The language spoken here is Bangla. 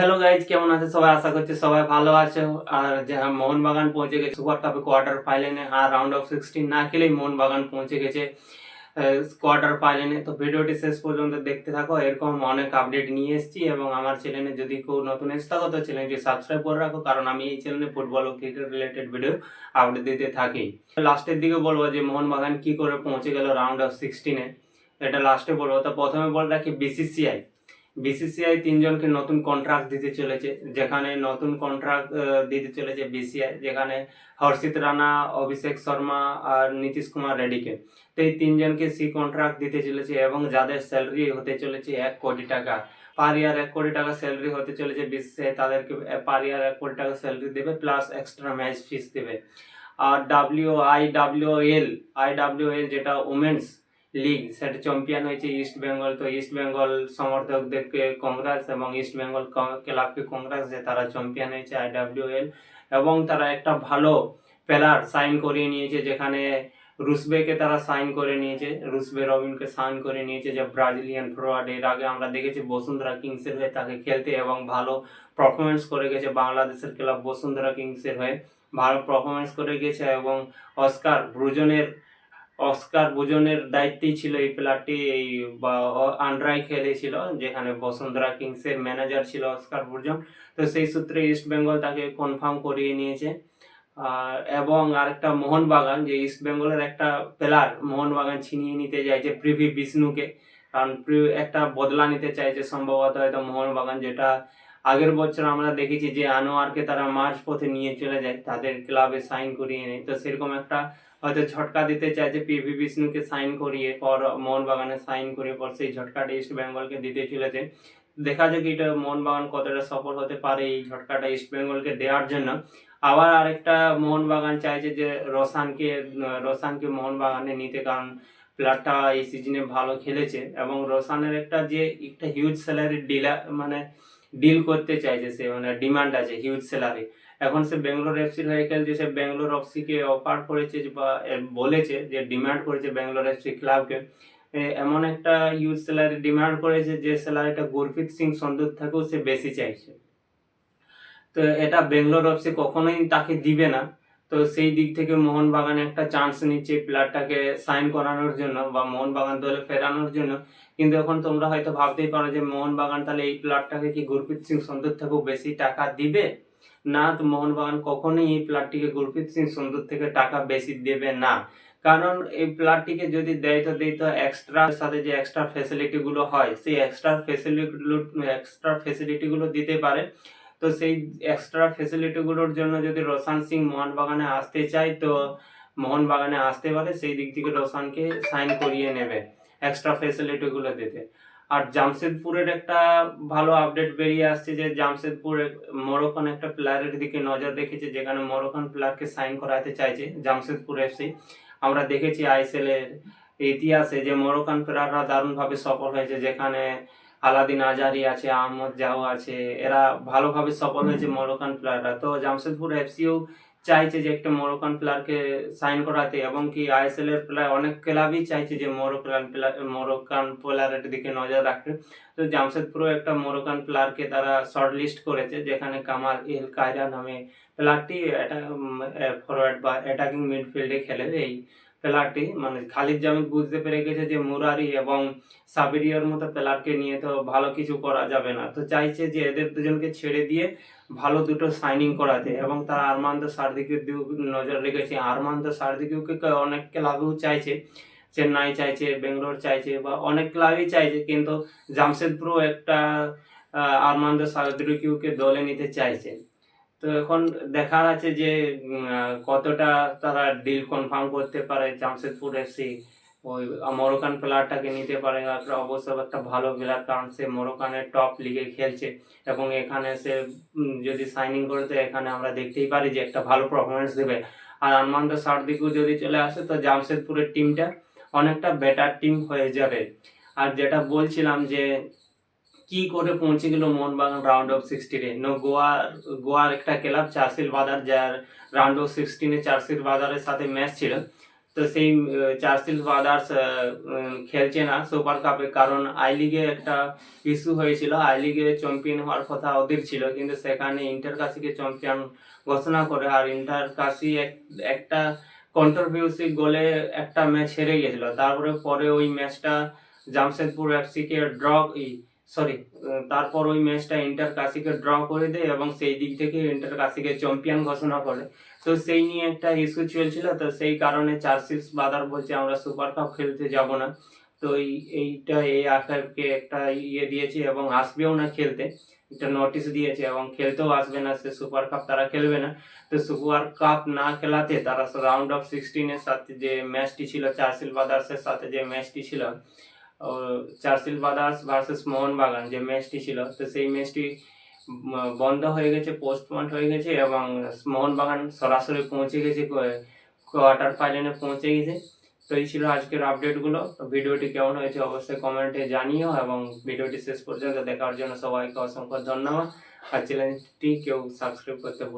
হ্যালো গাইজ কেমন আছে সবাই আশা করছি সবাই ভালো আছে আর যারা মোহনবাগান পৌঁছে গেছে। সুপার কাপে কোয়ার্টার ফাইনালে আর রাউন্ড অফ সিক্সটিন না খেলেই মোহনবাগান পৌঁছে গেছে। কোয়ার্টার ফাইনালে তো ভিডিওটি শেষ পর্যন্ত দেখতে থাকো। এরকম অনেক আপডেট নিয়ে এসেছি এবং আমার চ্যানেলে যদি কেউ নতুন এসে থাকো, তো চ্যানেলটি সাবস্ক্রাইব করে রাখো। কারণ আমি এই চ্যানেলে ফুটবল ও ক্রিকেট রিলেটেড ভিডিও আপডেট দিতে থাকি। লাস্টের দিকে বলব যে, মোহনবাগান কি করে পৌঁছে গেল রাউন্ড অফ সিক্সটিনে এটা লাস্টে বলব। তো প্রথমে বলে রাখি বিসিসিআই বিসিসিআই তিনজনকে নতুন কন্ট্রাক্ট দিতে চলেছে, যেখানে নতুন কন্ট্রাক্ট দিতে চলেছে বিসিআই যেখানে হর্ষিত রানা, অভিষেক শর্মা আর নীতিশ কুমার রেড্ডিকে। তো এই তিনজনকে সি কন্ট্রাক্ট দিতে চলেছে এবং যাদের স্যালারি হতে চলেছে এক কোটি টাকা, পার ইয়ার এক কোটি টাকা স্যালারি হতে চলেছে বিসিসিআই তাদেরকে পার ইয়ার এক কোটি টাকা স্যালারি দেবে প্লাস এক্সট্রা ম্যাচ ফিস দেবে। আর W I W L I W L যেটা উমেন্স লিগ, সেটা চ্যাম্পিয়ন হয়েছে ইস্ট বেঙ্গল তো ইস্ট বেঙ্গল সমর্থকদেরকে কংগ্রেস এবং ইস্ট বেঙ্গল ক্লাবকে কংগ্রেস যে তারা চ্যাম্পিয়ন হয়েছে আইডাব্লিউএল এবং তারা একটা ভালো প্লেয়ার সাইন করিয়ে নিয়েছে যেখানে রুসবেকে তারা সাইন করে নিয়েছে। রুসবে রবিনকে সাইন করে নিয়েছে যে ব্রাজিলিয়ান ফরওয়ার্ড এর আগে আমরা দেখেছি বসুন্ধরা কিংসের হয়ে তাকে খেলতে এবং ভালো পারফরমেন্স করে গেছে বাংলাদেশের ক্লাব বসুন্ধরা কিংসের হয়ে। ভালো পারফরমেন্স করে গেছে এবং অস্কার ব্রুজনের অস্কার বুজনের দায়িত্বেই ছিল এই প্লেয়ারটি এই বা আন্ড্রাই খেলেছিল, যেখানে বসুন্ধরা কিংসের ম্যানেজার ছিল অস্কার বুর্জন তো সেই সূত্রে ইস্ট বেঙ্গল তাকে কনফার্ম করিয়ে নিয়েছে। আর, এবং আরেকটা মোহনবাগান, যে ইস্ট বেঙ্গলের একটা প্লেয়ার মোহনবাগান ছিনিয়ে নিতে চাইছে প্রিভি বিষ্ণুকে কারণ একটা বদলা নিতে চাইছে সম্ভবত হয়তো মোহনবাগান, যেটা আগের বছর আমরা দেখেছি যে আনোয়ারকে তারা মার্চ পথে নিয়ে চলে যায়, তাদের ক্লাবে সাইন করিয়ে নেয়। তো সেরকম একটা হয়তো ঝটকা দিতে চাইছে পিভি বিষ্ণুকে সাইন করিয়ে, পর মোহনবাগানে সাইন করিয়ে পর সেই ঝটকাটা ইস্ট বেঙ্গলকে দিতে চলেছে। দেখা যাক এটা মোহনবাগান কতটা সফল হতে পারে এই ঝটকাটা ইস্ট বেঙ্গলকে দেওয়ার জন্য। আবার আরেকটা মোহনবাগান চাইছে যে রসানকে রসানকে মোহনবাগানে নিতে কারণ প্লেয়ারটা এই সিজনে ভালো খেলেছে এবং রসানের একটা যে একটা হিউজ স্যালারি ডিলা মানে ডিল করতে চাইছে সে মানে ডিমান্ড আছে হিউজ স্যালারি এখন সে ব্যাঙ্গালোর এফসির হয়ে খেলছে সে ব্যাঙ্গালোর এফসিকে অফার করেছে বা বলেছে যে ডিমান্ড করেছে ব্যাঙ্গালোর এফসি ক্লাবকে এমন একটা হিউজ স্যালারি ডিমান্ড করেছে যে স্যালারিটা গুরপ্রীত সিং সন্দুর থেকেও সে বেশি চাইছে। তো এটা ব্যাঙ্গালোর এফসি কখনোই তাকে দিবে না। তো সেই দিক থেকে মোহনবাগান একটা চান্স নিচ্ছে প্লেয়ারটাকে সাইন করানোর জন্য বা মোহনবাগান দলে ফেরানোর জন্য। কিন্তু এখন তোমরা হয়তো ভাবতেই পারো যে মোহনবাগান তাহলে এই প্লেয়ারটাকে কি গুরপ্রীত সিং সন্দুর থেকেও বেশি টাকা দিবে? না তো মোহনবাগান কখনোই এই প্লেয়ারটিকে গুরপ্রীত সিং সন্দুর থেকে টাকা বেশি দেবে না। কারণ এই প্লেয়ারটিকে যদি দেয় তো দেয় তো এক্সট্রা সাথে যে এক্সট্রা ফেসিলিটি গুলো হয়, সেই এক্সট্রা ফেসিলিটি গুলো এক্সট্রা ফেসিলিটি গুলো দিতে পারে। তো সেই এক্সট্রা ফেসিলিটি গুলোর জন্য যদি রোশান সিং মোহনবাগানে আসতে চায়, তো মোহনবাগানে আসতে পারে, সেই দিক থেকে রোশানকে সাইন করিয়ে নেবে এক্সট্রা ফেসিলিটি গুলো দিতে। আর জামশেদপুরের একটা ভালো আপডেট বেরিয়ে আসছে যে জামশেদপুর মরোকান একটা প্লেয়ারের দিকে নজর রেখেছে যেখানে মরোকান প্লেয়ারকে সাইন করাতে চাইছে জামশেদপুর এফসি আমরা দেখেছি আইএসএল এর ইতিহাসে যে মরোকান প্লেয়াররা দারুণভাবে সফল হয়েছে যেখানে আলাদিন আজারি আছে আহমদ জাও আছে এরা ভালোভাবে সফল হয়েছে মরোকান প্লেয়াররা তো জামশেদপুর এফসিও চাইছে যে একটা মরোকান প্লেয়ারকে সাইন করাতে এবং কি আইএসএল এর প্লেয়ার অনেক ক্লাবই চাইছে যে মরোকান প্লেয়ার, মরোকান প্লেয়ারের দিকে নজর রাখতে। তো জামশেদপুরও একটা মরোকান প্লেয়ারকে তারা শর্ট লিস্ট করেছে, যেখানে কামাল এল কায়রা নামে প্লেয়ারটি ফরওয়ার্ড বা অ্যাটাকিং মিডফিল্ডে খেলে। এই প্লেয়ারটি মানে খালিদ জামিদ বুঝতে পেরে গেছে যে মুরারি এবং সাবিরিয়ার মতো প্লেয়ারকে নিয়ে তো ভালো কিছু করা যাবে না। তো চাইছে যে এদের দুজনকে ছেড়ে দিয়ে ভালো দুটো সাইনিং করাতে এবং তারা আরমান্দ সার্দিকের দিকেও নজর রেখেছে। আরমান্দ সার্দিকেওকে অনেক ক্লাবেও চাইছে, চেন্নাই চাইছে, বেঙ্গালোর চাইছে বা অনেক ক্লাবই চাইছে কিন্তু জামশেদপুরও একটা আরমান্দ সার্দিকেওকে দলে নিতে চাইছে। তো এখন দেখার আছে যে কতটা তারা ডিল কনফার্ম করতে পারে জামশেদপুর এফসি ওই মরোকান প্লেয়ারটাকে নিতে পারে। একটা অবশ্য একটা ভালো প্লেয়ার কারণ সে মরোকানের টপ লিগে খেলছে এবং এখানে সে যদি সাইনিং করে তো এখানে আমরা দেখতেই পারি যে একটা ভালো পারফরমেন্স দেবে। আর আনমান্দ সার্দিকও যদি চলে আসে তো জামশেদপুরের টিমটা অনেকটা বেটার টিম হয়ে যাবে। আর যেটা বলছিলাম যে কি করে পৌঁছে গেল মোহনবাগান রাউন্ড অফ সিক্সটিনে নো গোয়ার গোয়ার একটা ক্লাব চার্সিল বাজার, যার রাউন্ড অফ সিক্সটিনে চার্সিল বাজারের সাথে ম্যাচ ছিল। তো সেই চার্সিল ব্রাদার্স খেলছে না সুপার কাপে, কারণ আই লিগে একটা ইস্যু হয়েছিল। আই লিগে চ্যাম্পিয়ন হওয়ার কথা ওদের ছিল, কিন্তু সেখানে ইন্টার কাশিকে চ্যাম্পিয়ন ঘোষণা করে, আর ইন্টার কাশি এক- একটা কন্ট্রোভার্সি গোলে একটা ম্যাচ হেরে গেছিল। তারপরে, পরে ওই ম্যাচটা জামশেদপুর এফসিকে ড্র সরি তারপর ওই ম্যাচটা ইন্টার কাশিকে ড্র করে দেয় এবং সেই দিক থেকে ইন্টার কাশিকে চ্যাম্পিয়ন ঘোষণা করে। তো সেই নিয়ে একটা ইস্যু চলছিল, তো সেই কারণে চার্সিস বাদার বলছে আমরা সুপার কাপ খেলতে যাব না। তো এই, এইটা এই আকারকে একটা ইয়ে দিয়েছে এবং আসবেও না খেলতে। একটা নোটিশ দিয়েছে এবং খেলতেও আসবে না, সে সুপার কাপ তারা খেলবে না। তো সুপার কাপ না খেলাতে তারা রাউন্ড অফ সিক্সটিনের সাথে যে ম্যাচটি ছিল চার্সিল বাদার্সের সাথে যে ম্যাচটি ছিল চার্সিল বাদার্স ভার্সেস মোহনবাগান যে ম্যাচটি ছিল, তো সেই ম্যাচটি বন্ধ হয়ে গেছে পোস্টপন্ড হয়ে গেছে এবং মোহনবাগান সরাসরি পৌঁছে গেছে কোয়ার্টার ফাইনালে পৌঁছে গেছে। তো এই ছিল আজকের আপডেটগুলো ভিডিওটি কেমন হয়েছে অবশ্যই কমেন্টে জানিও এবং ভিডিওটি শেষ পর্যন্ত দেখার জন্য সবাইকে অসংখ্য ধন্যবাদ। আর চ্যানেলটি কেউ সাবস্ক্রাইব করতে ভুল